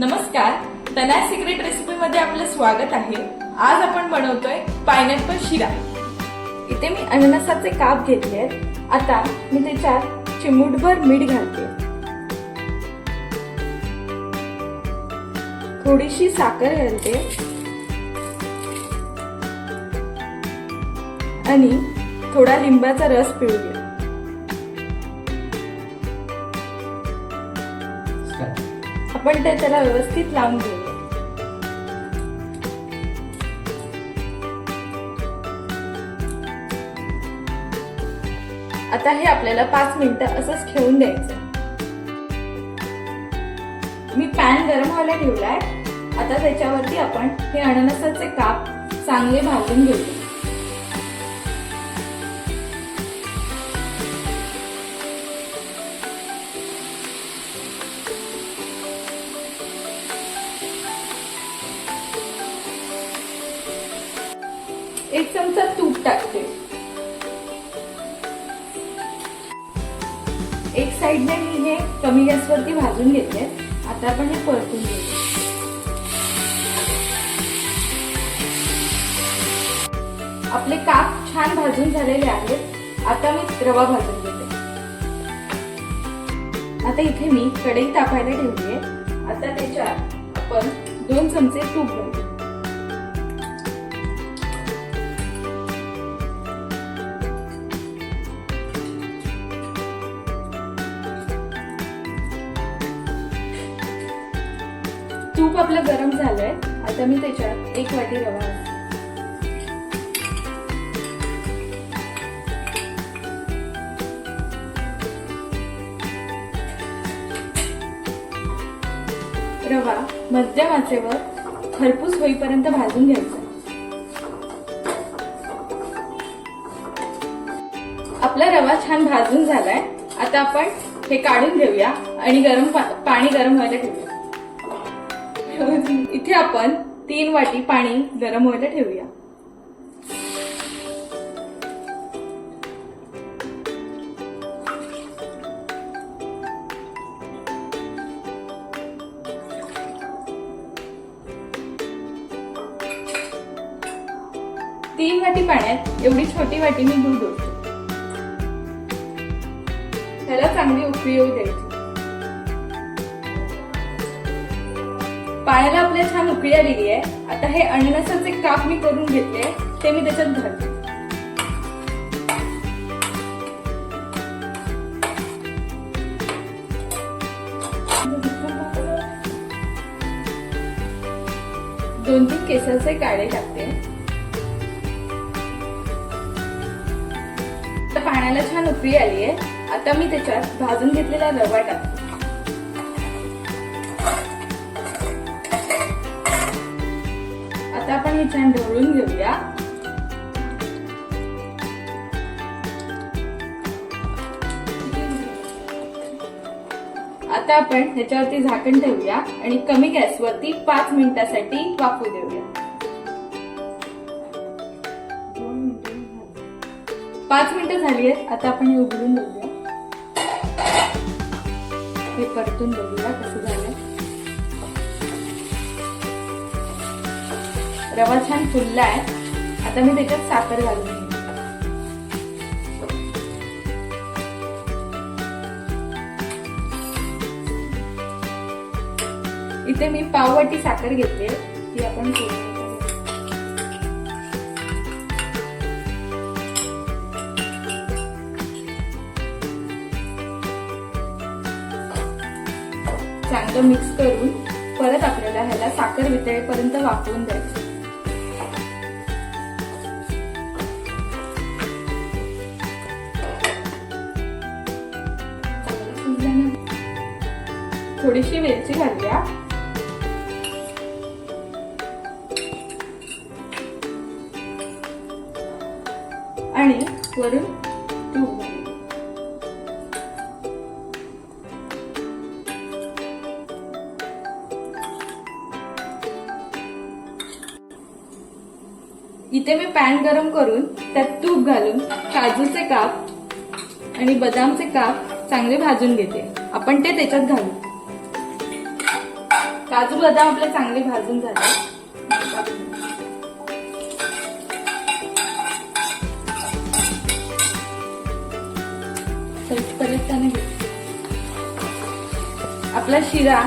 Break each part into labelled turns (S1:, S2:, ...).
S1: नमस्कार तनाय secret recipe मध्ये आपलं स्वागत आहे. आज आपण बनवतोय पायनॅपल शिरा. इथे मी अननसाचे काप घेतले आहेत. आता मी त्याच्यात चिमूटभर मीठ घालते. थोडीशी साखर घालते. आणि थोडा लिंबाचा रस पिळते आपण ते त्याला व्यवस्थित लावून घेऊया आता हे आपल्याला पाच मिनिटं असंच ठेवून द्यायचं. मी पॅन गरम व्हायला ठेवलाय. आता त्याच्यावरती आपण हे अननसाचे काप चांगले भाजून घेऊया एक चमचा तूप टाकते. एक साइडने मी हे कमी गॅसवरती भाजून घेते आता आपण हे परतून घेऊ. आपले काप छान भाजून झालेले आहेत. आता मी रवा भाजून घेते. आता इथे मी कढई तापायला ठेवली आहे. आता त्याच्यात आपण दोन चमचे तूप घालतो तूप आपलं गरम झालंय. आता मी त्याच्यात एक वाटी रवा रवा मध्यम आचेवर खरपूस होईपर्यंत भाजून घ्यायचा. आपला रवा छान भाजून झालाय. आता आपण हे काढून घेऊया आणि गरम पा- पाणी गरम व्हायला ठेवूया. इथे आपण तीन वाटी पाणी गरम व्हायला ठेवूया. तीन वाटी पाण्यात एवढी छोटी वाटी मी दूध ओतते. त्याला चांगली उकळी येऊ द्यायची. पाण्याला आपल्या छान उकळी आलेली आहे आता हे अननसाचे काप मी करून घेतले ते मी त्याच्यात घालते. दोन तीन केसाचे काळे टाकते पाण्याला छान उकळी आली आहे आता मी त्याच्यात भाजून घेतलेला रवा टाकते. छान ढवळून घेऊया. आता आपण ह्याच्यावरती झाकण ठेवूया आणि कमी गॅसवरती पाच मिनिटासाठी वाफू देऊया. पाच मिनिटं झाली आहेत. आता आपण हे उघडून बघूया. हे परतून बघूया कसं झालं रवा छान फुलला आहे. आता मी त्याच्यात साखर घालून घेईन. इथे मी पाववाटी साखर घेते. ती आपण चांगलं मिक्स करून परत आपल्याला ह्याला साखर वितळेपर्यंत वापरून द्यायचं. थोडीशी वेलची घालूया. आणि वरून तूप इथे मी पॅन गरम करून त्यात तूप घालून काजूचे काप आणि बदामचे काप चांगले भाजून घेते. आपण ते त्याच्यात घालू. काजू बदाम आपले चांगले भाजून झाले. आपला शिरा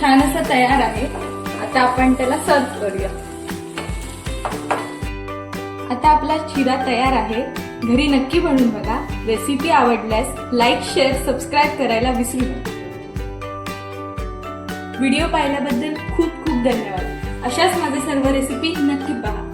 S1: छान असा तयार आहे. आता आपण त्याला सर्व करूया. आता आपला शिरा तयार आहे. घरी नक्की बनवून बघा. रेसिपी आवडल्यास लाईक शेअर सबस्क्राईब करायला विसरू नका. व्हिडिओ पाहिल्याबद्दल खूप खूप धन्यवाद. अशाच माझे सर्व रेसिपी नक्की पहा.